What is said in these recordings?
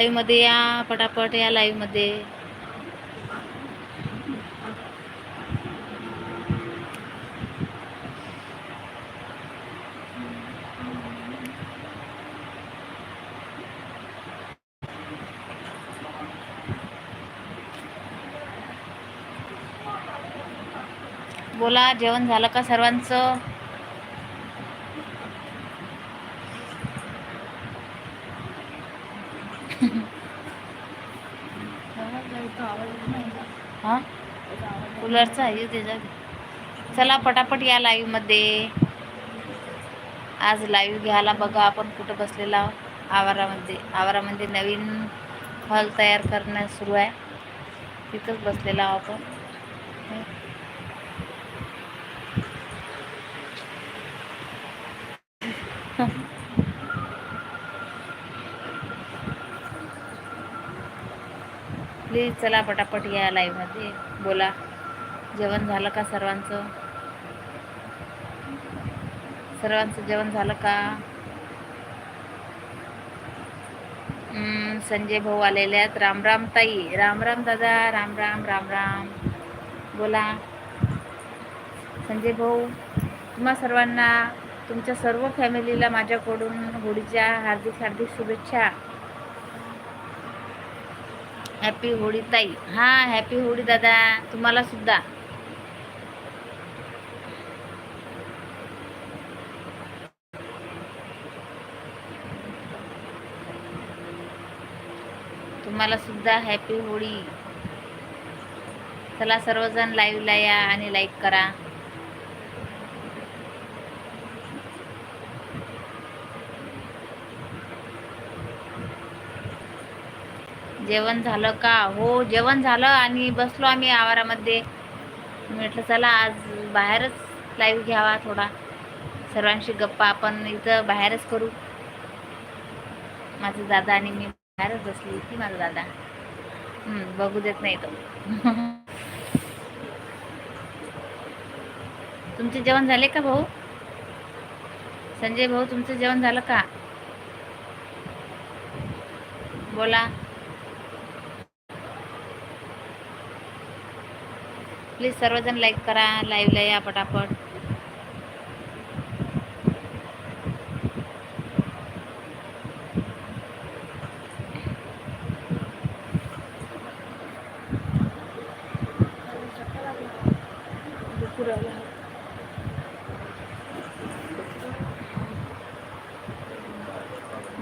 लाईव्हमध्ये या पटापट या लाईव्हमध्ये. बोला जेवण झालं का सर्वांचं हा कूलरचा आहे त्याच्यात चला पटापट या लाईव्हमध्ये आज लाईव्ह घ्यायला बघा आपण कुठं बसलेला आवारामध्ये. आवारामध्ये नवीन हॉल तयार करणं सुरू आहे. तिथंच बसलेला आपण. प्लीज चला पटापट या लाईव्हमध्ये बोला. जेवण झालं का सर्वांचं? सर्वांचं जेवण झालं का? संजय भाऊ आलेले आहेत. राम राम ताई. राम राम दादा. राम राम राम राम. बोला. संजय भाऊ तुम्हा सर्वांना तुमच्या सर्व फॅमिलीला माझ्याकडून होळीच्या हार्दिक हार्दिक शुभेच्छा. हॅपी होळी ताई. हा हॅपी होळी दादा. तुम्हाला सुद्धा. तुम्हाला सुद्धा हॅपी होळी. चला सर्वजण लाईव्हला या आणि लाईक करा. जेवण झालं का? हो जेवण झालं आणि बसलो आम्ही आवारामध्ये. म्हटलं चला आज बाहेरच लाईव्ह घ्यावा थोडा. सर्वांशी गप्पा आपण इथं बाहेरच करू. माझे दादा आणि मी बाहेरच बसली होती माझा दादा. हम्म, बघू देत नाही तो. तुमचे जेवण झाले का भाऊ? संजय भाऊ तुमचं जेवण झालं का? बोला. प्लीज सर्वजण लाईक करा लाईव्हला या पटापट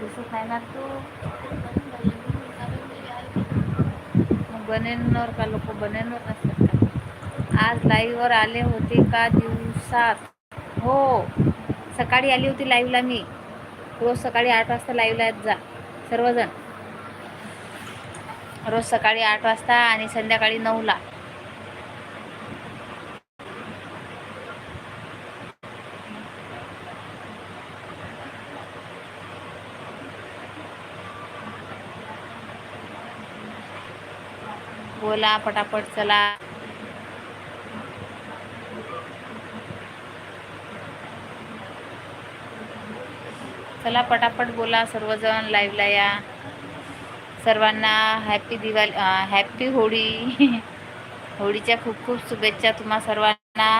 दिसत नाही ना तू मग बनेनवर का लोक बनेनवर नसतात का? आज लाईव्हवर आले होते का दिवसात? हो सकाळी आली होती लाईव्हला मी. रोज सकाळी आठ वाजता लाईव्हला येत जा सर्वजण. रोज सकाळी आठ वाजता आणि संध्याकाळी नऊला. बोला पटापट चला. चला पटापट बोला सर्वजण लाईव्हला या. सर्वांना हॅपी दिवाळी हॅपी होळी. होळीच्या खूप खूप शुभेच्छा तुम्हा सर्वांना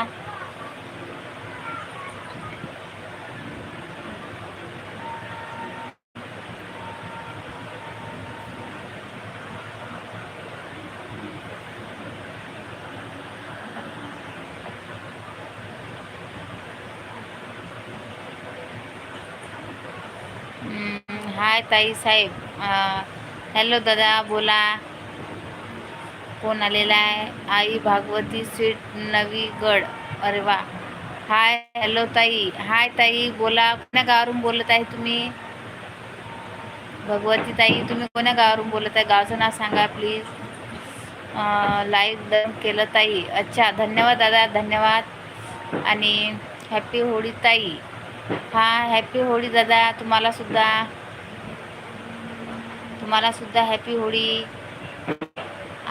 हम्म, हाय ताई साहेब हॅलो दादा बोला. कोण आलेला आहे? आई भागवती स्वीट नवीगड अरे वा. हाय हॅलो ताई. हाय ताई बोला. कोण्या गावावरून बोलत आहे तुम्ही? भगवती ताई तुम्ही कोण्या गावावरून बोलत आहे? गावचं नाव सांगा प्लीज लाईक डन केलं ताई. अच्छा धन्यवाद दादा धन्यवाद. आणि हॅपी होळी ताई. हा हॅपी होळी दादा तुम्हाला सुद्धा. तुम्हाला सुद्धा हॅपी होळी.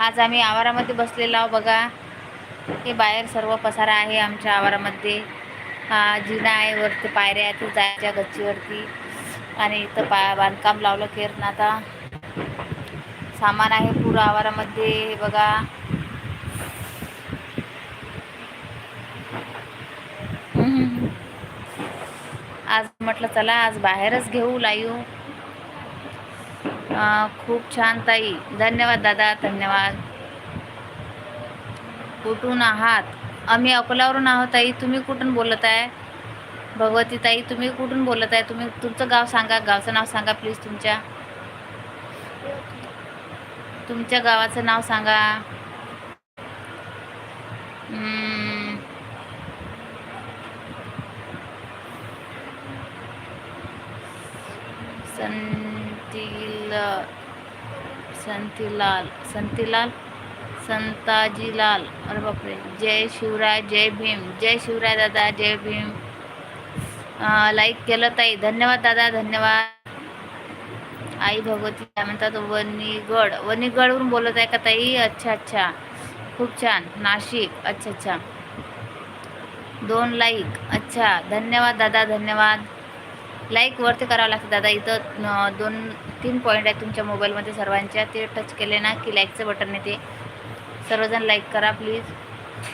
आज आम्ही आवारामध्ये बसलेलो आहो बघा. हे बाहेर सर्व पसारा आहे आमच्या आवारामध्ये. हा जिना आहे वरती पायऱ्या आहेत जायच्या गच्चीवरती. आणि इथं पा बांधकाम लावलं केर ना आता सामान आहे पूर्ण आवारामध्ये हे बघा. आज म्हटलं चला आज बाहेरच घेऊ लाईव. खूप छान ताई. धन्यवाद दादा धन्यवाद. कुठून आहात? आम्ही अकोल्यावरून आहोत ताई. तुम्ही कुठून बोलत आहे? भगवती ताई तुम्ही कुठून बोलत आहे? तुम्ही तुमचं गाव सांगा गावचं नाव सांगा प्लीज तुमच्या. तुमच्या गावाचं नाव सांगा. सन संतीलाल संतीलाल संताजीलाल अरे बापरे. जय शिवराय जय भीम. जय शिवराय दादा जय भीम. लाईक केलं ताई. धन्यवाद दादा धन्यवाद. आई भगवती काय म्हणतात? वणीगड. वणीगडवरून बोलत आहे का ताई? अच्छा अच्छा. खूप छान. नाशिक. अच्छा अच्छा. दोन लाईक अच्छा. धन्यवाद दादा धन्यवाद. लाईक वरती करावं लागतं. दादा इथं दोन तीन पॉईंट आहेत तुमच्या मोबाईलमध्ये सर्वांच्या. ते टच केले ना की लाईकचं बटन येते. सर्वजण लाईक करा प्लीज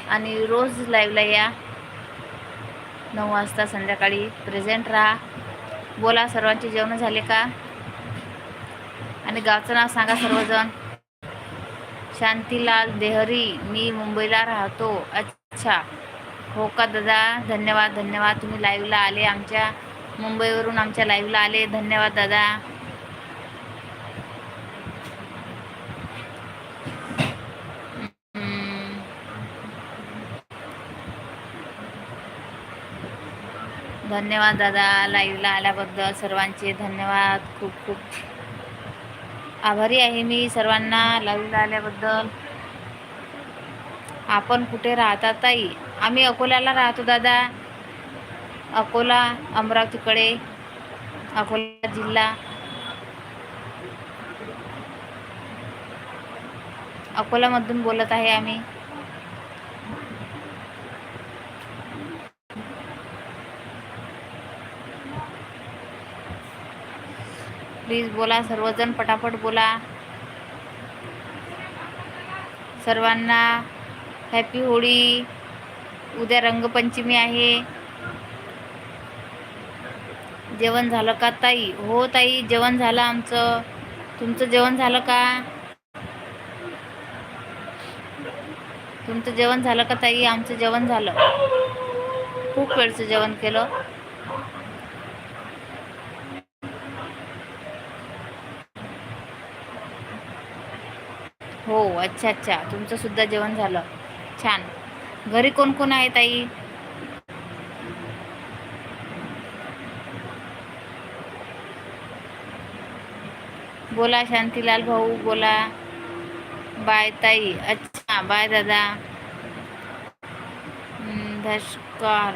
आणि रोज लाईव्हला या. नऊ वाजता संध्याकाळी प्रेझेंट राहा. बोला सर्वांचे जेवण झाले का? आणि गावचं नाव सांगा सर्वजण. शांतीलाल देहरी मी मुंबईला राहतो. अच्छा. हो का दादा? धन्यवाद धन्यवाद. तुम्ही लाईव्हला आले आमच्या मुंबईवरून आमच्या लाईव्हला आले. धन्यवाद दादा. धन्यवाद दादा लाईव्हला आल्याबद्दल सर्वांचे धन्यवाद. खूप खूप आभारी आहे मी सर्वांना लाईव्हला आल्याबद्दल. आपण कुठे राहतात ताई? आम्ही अकोल्याला राहतो दादा. अकोला अमरावतीकडे अकोला जिल्हा. अकोलामधून बोलत आहे आम्ही. प्लीज बोला सर्वजण पटापट बोला. सर्वांना हॅपी होळी. उद्या रंगपंचमी आहे. जेवण झालं का ताई? हो ताई जेवण झालं आमचं. तुमचं जेवण झालं का? तुमचं जेवण झालं का ताई? आमचं जेवण झालं. खूप वेळचं जेवण केलं. हो अच्छा अच्छा. तुमचं सुद्धा जेवण झालं. छान. घरी कोण कोण आहे ताई? बोला शांतीलाल भाऊ बोला. बाय ताई अच्छा बाय दादा. हम्म, धशकार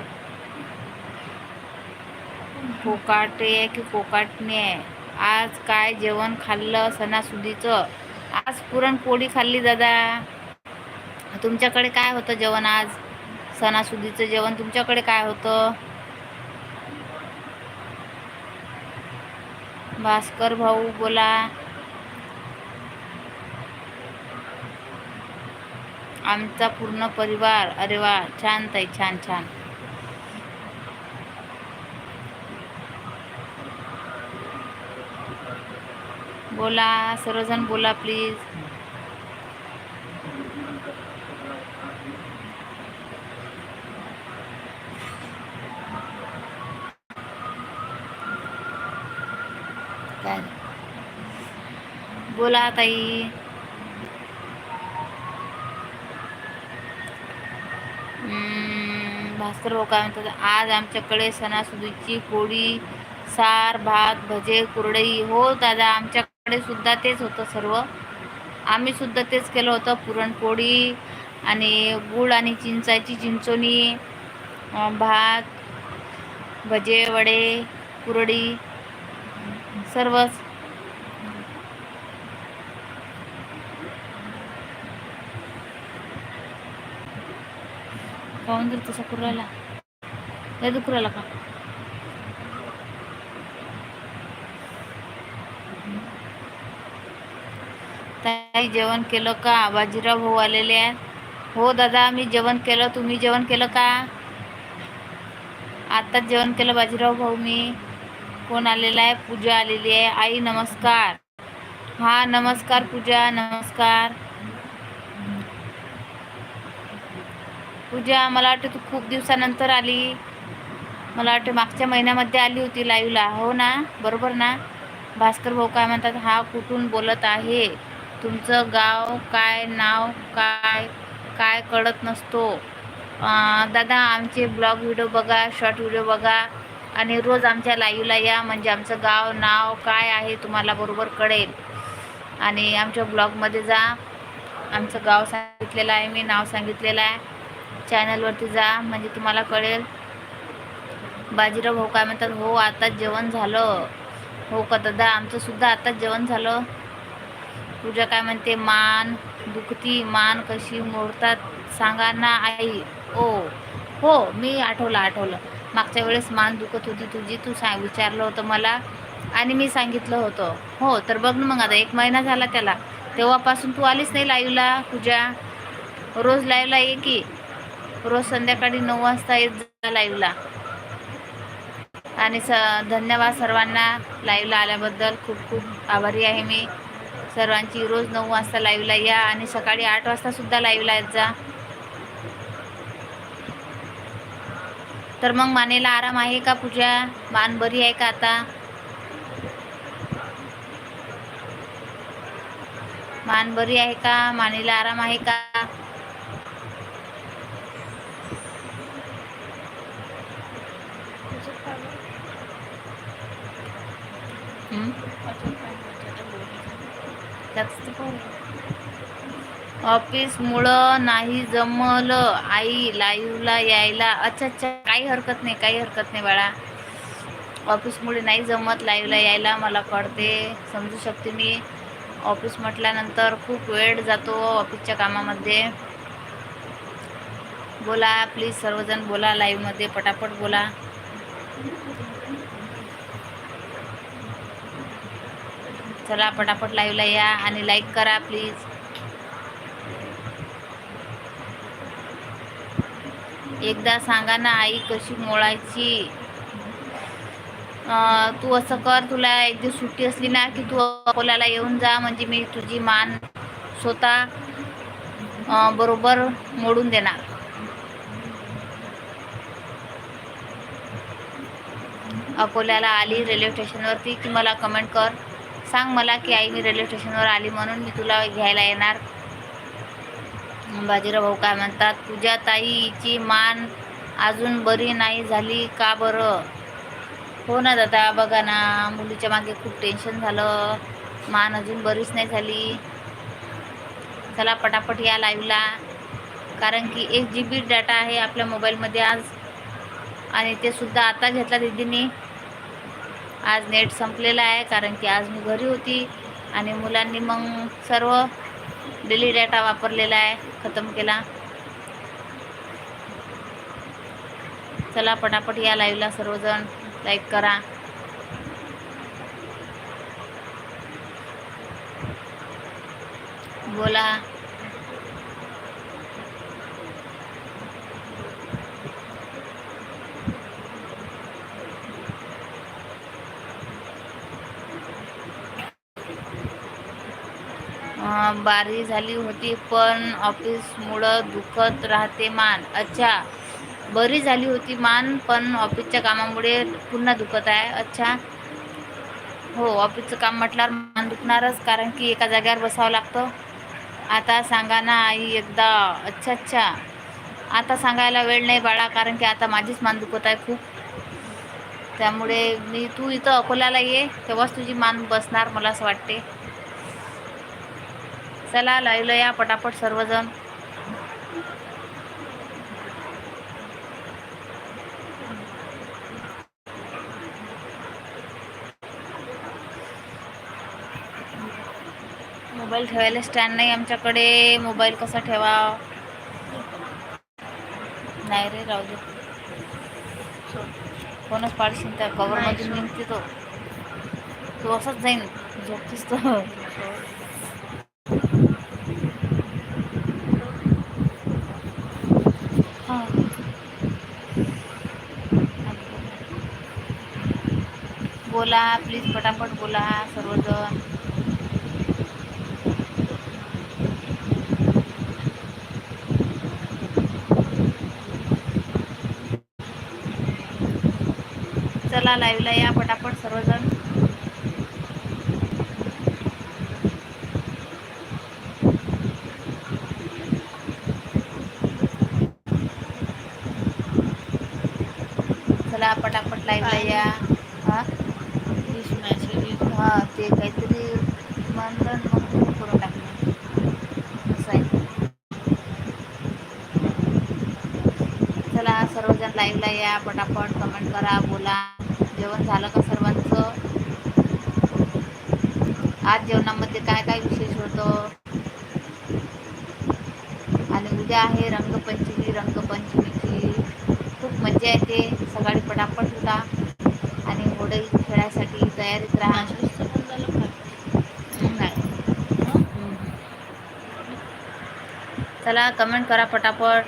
कोकाटे आहे की कोकाटणे आहे? आज काय जेवण खाल्लं सणासुदीचं? आज पुरणपोळी खाल्ली दादा. तुमच्याकडे काय होतं जेवण आज? सणासुदीचं जेवण तुमच्याकडे काय होतं? भास्कर भाऊ बोला. आमचा पूर्ण परिवार अरे वा छान ताई छान छान. बोला सर्वजण बोला प्लीज काय? बोला ताई. भास्कर भाऊ काय म्हणतात आज आमच्याकडे सणासुदीची पोळी सार भात भजे कुरडई. हो दादा आमच्याकडे सुद्धा तेच होतं सर्व. आम्ही सुद्धा तेच केलं होतं पुरणपोळी आणि गुळ आणि चिंचाची चिंचोणी भात भजे वडे कुरडी सर्वच. पाहून जर तसा करू राहिला लय राहिला का? ताई जेवण केलं का? बाजीराव भाऊ आलेले आहेत. हो दादा मी जेवण केलं. तुम्ही जेवण केलं का? आत्ताच जेवण केलं बाजीराव भाऊ मी. कोण आलेला आहे? पूजा आलेली आहे. आई नमस्कार. हा नमस्कार पूजा नमस्कार. पूजा मला वाटतं तू खूप दिवसानंतर आली. मला वाटतं मागच्या महिन्यामध्ये आली होती लाईव्हला हो ना? बरोबर ना? भास्कर भाऊ काय म्हणतात? हा कुठून बोलत आहे? तुमचं गाव काय? नाव काय? काय कळत नसतो. दादा आमचे ब्लॉग व्हिडिओ बघा शॉर्ट व्हिडिओ बघा. आणि रोज आमच्या लाईव्हला या म्हणजे आमचं गाव नाव काय आहे तुम्हाला बरोबर कळेल. आणि आमच्या ब्लॉगमध्ये जा. आमचं गाव सांगितलेलं आहे मी नाव सांगितलेलं आहे. चॅनलवरती जा म्हणजे तुम्हाला कळेल. बाजीराव भाऊ काय म्हणतात हो आताच जेवण झालं. हो का दादा? आमचंसुद्धा आताच जेवण झालं. पूजा काय म्हणते मान दुखती मान कशी मोडतात सांगा ना आई. ओ हो मी आठवलं आठवलं. मागच्या वेळेस मान दुखत होती तुझी तू सांग विचारलं होतं मला आणि मी सांगितलं होतं. हो तर बघ ना मग आता एक महिना झाला त्याला. तेव्हापासून तू आलीच नाही लाईव्हला पूजा. रोज लाईव्हला ये की. रोज संध्याकाळी नऊ वाजता येत जा लाईव्हला. आणि स धन्यवाद सर्वांना लाईव्हला आल्याबद्दल खूप खूप आभारी आहे मी. सर्वांची रोज नऊ वाजता लाईव्हला या आणि सकाळी आठ वाजता सुद्धा लाईव्हला येत जा. तर मग मानेला आराम आहे का पूजा? मान बरी आहे का आता? मान बरी आहे का? मानेला आराम आहे का हं? त्याच तर पाहू. ऑफिसमुळं नाही जमलं. आई लाईव्हला यायला. अच्छा अच्छा. काही हरकत नाही काही हरकत नाही बाळा. ऑफिसमुळे नाही जमत लाईव्हला यायला. मला कळते. समजू शकते मी. ऑफिस म्हटल्यानंतर खूप वेळ जातो ऑफिसच्या कामामध्ये. बोला प्लीज सर्वजण बोला लाईव्हमध्ये पटापट बोला. चला पटापट लाईव्हला या आणि लाईक करा प्लीज. एकदा सांगा ना आई कशी मोळायची तू असं कर तुला एक दिवस सुट्टी असली ना की तू अकोल्याला येऊन जा म्हणजे मी तुझी मान स्वतः बरोबर मोडून देणार. अकोल्याला आली रेल्वे स्टेशनवरती की मला कमेंट कर. सांग मला की आई मी रेल्वे स्टेशनवर आली म्हणून मी तुला घ्यायला येणार. बाजीराव भाऊ काय म्हणतात तुझ्या ताईची मान अजून बरी नाही झाली का बरं? हो ना दादा बघा ना मुलीच्या मागे खूप टेन्शन झालं. मान अजून बरीच नाही झाली. चला पटापट या लाईव्हला कारण की एक जी बी डाटा आहे आपल्या मोबाईलमध्ये आज. आणि ते सुद्धा आता घेतला दीदीने. आज नेट संपलेलं आहे कारण की आज मी घरी होती. आणि मुलांनी मग सर्व डेली डाटा वापरलेला आहे. खतम केला. चला पटापट या लाईव्हला सर्वजण लाईक करा. बोला. बारी झाली होती पण ऑफिसमुळं दुखत राहते मान. अच्छा बरी झाली होती मान पण ऑफिसच्या कामामुळे पुन्हा दुखत आहे. अच्छा. हो ऑफिसचं काम म्हटल्यावर मान दुखणारच कारण की एका जागेवर बसावं लागतं. आता सांगा ना आई एकदा. अच्छा अच्छा. आता सांगायला वेळ नाही बाळा कारण की आता माझीच मान दुखत आहे खूप. त्यामुळे मी तू इथं अकोल्याला ये तेव्हाच तुझी मान बसणार मला असं वाटते. चला लाईव्हला या पटापट सर्वजण. मोबाईल ठेवायला स्टँड नाही आमच्याकडे. मोबाईल कसा ठेवा? नाही रे राहू दे. कोणच पाडशील त्या कवरमधून निघते तो. तू असंच जाईन. झोपतीस तो. बोला प्लीज पटापट बोला सर्वजण. चला लाईव्हला या पटापट सर्वजण. चला पटापट लाईव्हला या हा हा ते काहीतरी मानधन मग तुम्ही करून टाकलं. असं आहे. चला सर्वजण लाईव्हला या पटापट कमेंट करा बोला. जेवण झालं का सर्वांचं? आज जेवणामध्ये काय काय विशेष होतं? आणि उद्या आहे रंगपंचमी रंगपंचमीची खूप मजा येते. सकाळी पटापट होता आणि होळी खेळायसाठी तयारीत राहा नाही. मला कमेंट करा पटापट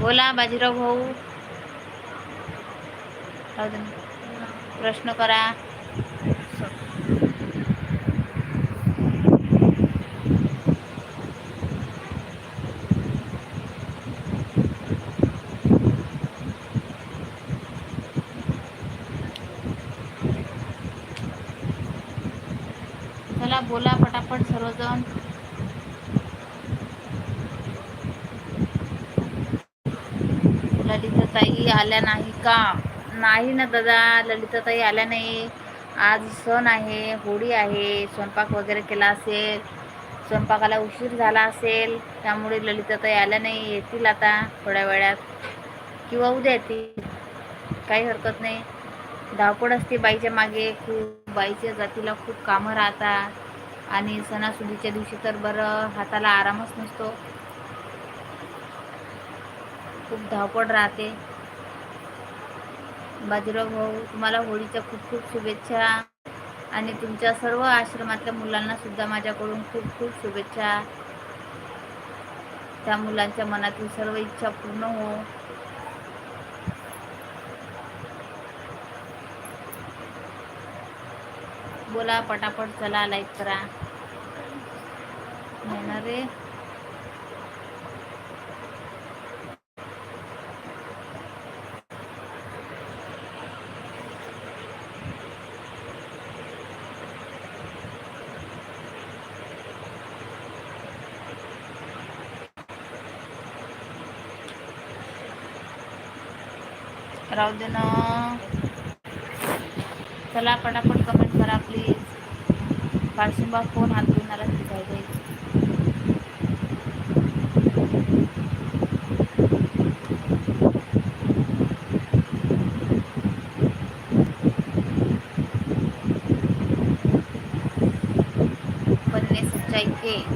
बोला बाजीराव भाऊ. प्रश्न करा. चला बोला पटापट सर्वजण. ललिताताई आल्या नाही का? नाही ना दादा ललिताताई आल्या नाही. आज सण आहे होळी आहे स्वयंपाक वगैरे केला असेल स्वयंपाकाला उशीर झाला असेल त्यामुळे ललिताताई आल्या नाही येतील आता थोड्या वेळात. किंवा उद्या येतील. काही हरकत नाही. धावपळ असते बाईच्या मागे खूप बाईच्या जातीला खूप कामं राहतात. आणि सणासुदीच्या दिवशी तर बरं हाताला आरामच नसतो. खूप धावपळ राहते. बाजीराव भाऊ तुम्हाला होळीच्या खूप खूप शुभेच्छा. आणि तुमच्या सर्व आश्रमातल्या मुलांना सुद्धा माझ्याकडून खूप खूप शुभेच्छा. त्या मुलांच्या मनातील सर्व इच्छा पूर्ण हो. बोला पटापट चला लाईक करा. नाही ना रे राहू दे ना. चला पटापट कमेंट करा प्लीज पारशिंबा फोन हात घेऊन पाहिजे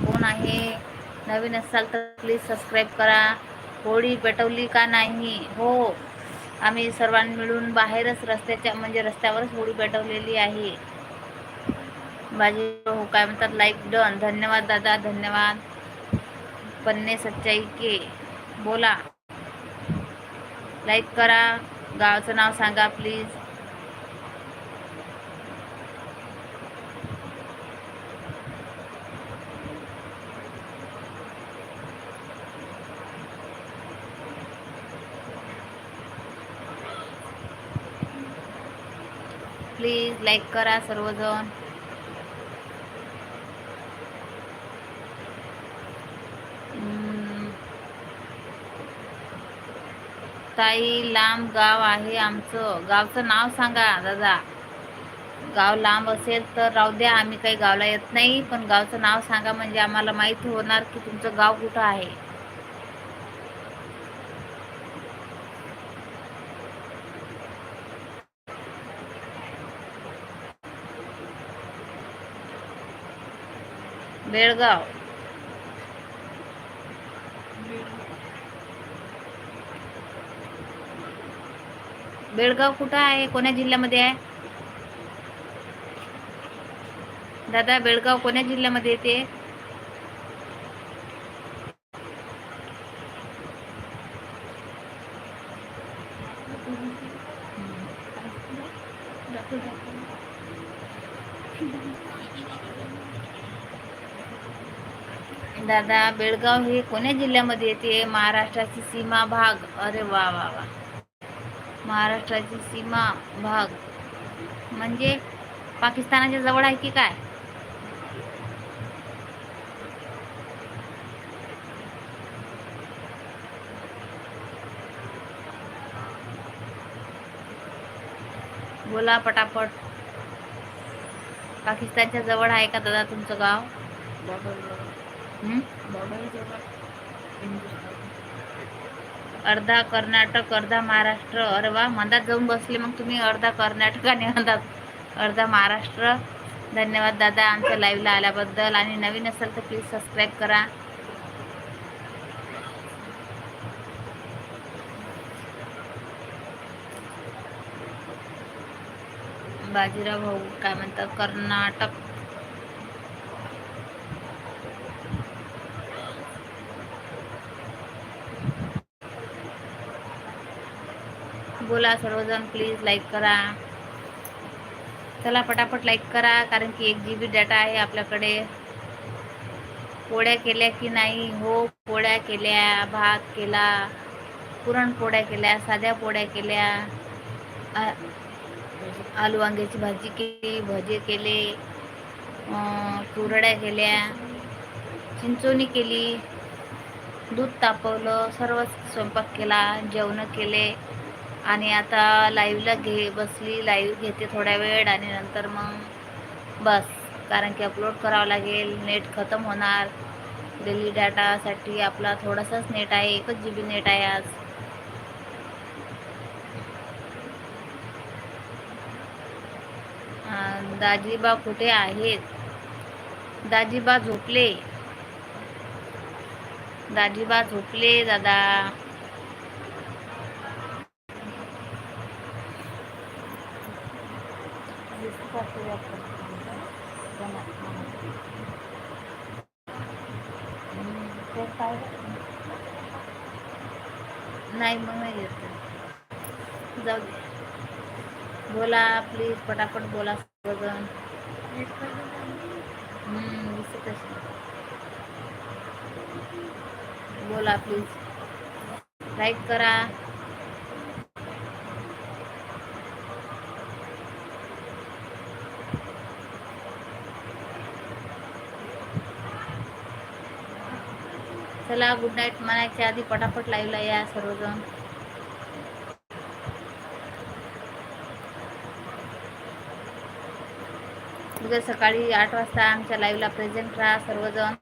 कोण आहे? नवीन असाल तर प्लीज सबस्क्राईब करा. होळी पेटवली का नाही? हो. आम्ही सर्वांनी मिळून बाहेरच रस्त्याच्या म्हणजे रस्त्यावरच होळी पेटवलेली आहे. बाजी हो काय म्हणतात लाईक डन धन्यवाद दादा धन्यवाद. पन्ने सच्चाई के. बोला. लाईक करा. गावाचं नाव सांगा प्लीज प्लीज लाईक करा सर्वजण. ताई लांब गाव आहे आमचं. गावचं नाव सांगा दादा. गाव लांब असेल तर राहू द्या आम्ही काही गावला येत नाही पण गावचं नाव सांगा म्हणजे आम्हाला माहिती होणार की तुमचं गाव कुठं आहे. बेळगाव. बेळगाव कुठं आहे? कोण्या जिल्ह्यामध्ये आहे? दादा बेळगाव कोण्या जिल्ह्यामध्ये येते? दादा बेळगाव हे कोण्या जिल्ह्यामध्ये येते? महाराष्ट्राची सीमा भाग. अरे वा वा वा. महाराष्ट्राची सीमा भाग. म्हणजे पाकिस्तानाच्या जवळ आहे की काय? बोला पटापट. पाकिस्तानच्या जवळ आहे का दादा तुमचं गाव? अर्धा कर्नाटक अर्धा महाराष्ट्र. अरे वा मधात जाऊन बसले. मग तुम्ही अर्धा कर्नाटक आणि अर्धा अर्धा महाराष्ट्र. धन्यवाद दादा आमच्या लाईव्हला आल्याबद्दल. आणि नवीन असेल तर प्लीज सबस्क्राईब करा. बाजीराव भाऊ काय म्हणतात? कर्नाटक. बोला सर्वजण प्लीज लाईक करा. चला पटापट लाईक करा कारण की एक जी बी डाटा आहे आपल्याकडे. पोळ्या केल्या की नाही? हो पोळ्या केल्या भात केला पुरणपोळ्या केल्या साध्या पोळ्या केल्या. आलू वांग्याची भाजी केली भजे केले कुरड्या केल्या चिंचोणी केली दूध तापवलं सर्व स्वयंपाक केला जेवणं केले. आणि आता लाईव्हला घे बसली लाईव्ह घेते थोड्या वेळ आणि नंतर मग बस. कारण की अपलोड करावं लागेल नेट खतम होणार. डेली डाटासाठी आपला थोडासाच नेट आहे एकच जी बी नेट आहे आज. दाजीबा कुठे आहेत? दाजीबा झोपले. दाजीबा झोपले दादा. नाही मग नाही येत. जाऊ दे. बोला प्लीज पटापट बोला सर्वजण बोला प्लीज लाईक करा. चला गुड नाईट म्हणायच्या आधी पटापट लाईव्हला या सर्वजण. उद्या सकाळी आठ वाजता आमच्या लाईव्हला प्रेझेंट राहा सर्वजण.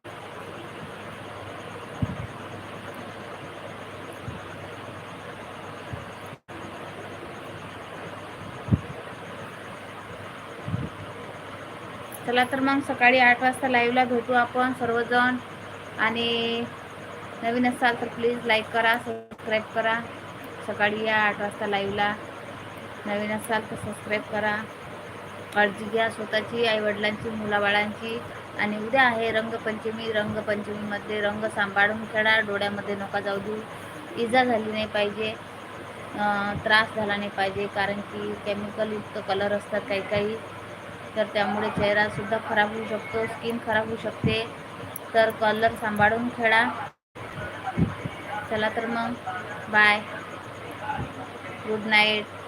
चला तर मग सकाळी आठ वाजता लाईव्हला भेटू आपण सर्वजण. आणि नवीन असाल तर प्लीज लाईक करा सबस्क्राईब करा. सकाळी या आठ वाजता लाईव्हला नवीन असाल तर सबस्क्राईब करा. काळजी घ्या स्वतःची आईवडिलांची मुलाबाळांची. आणि उद्या आहे रंगपंचमी. रंगपंचमीमध्ये रंग सांभाळून खेळा. डोळ्यामध्ये नका जाऊ देऊ. इजा झाली नाही पाहिजे. त्रास झाला नाही पाहिजे. कारण की केमिकलयुक्त कलर असतात काही काही. तर त्यामुळे चेहरासुद्धा खराब होऊ शकतो. स्किन खराब होऊ शकते. तर कलर सांभाळून खेळा. चला तर मग. Bye good night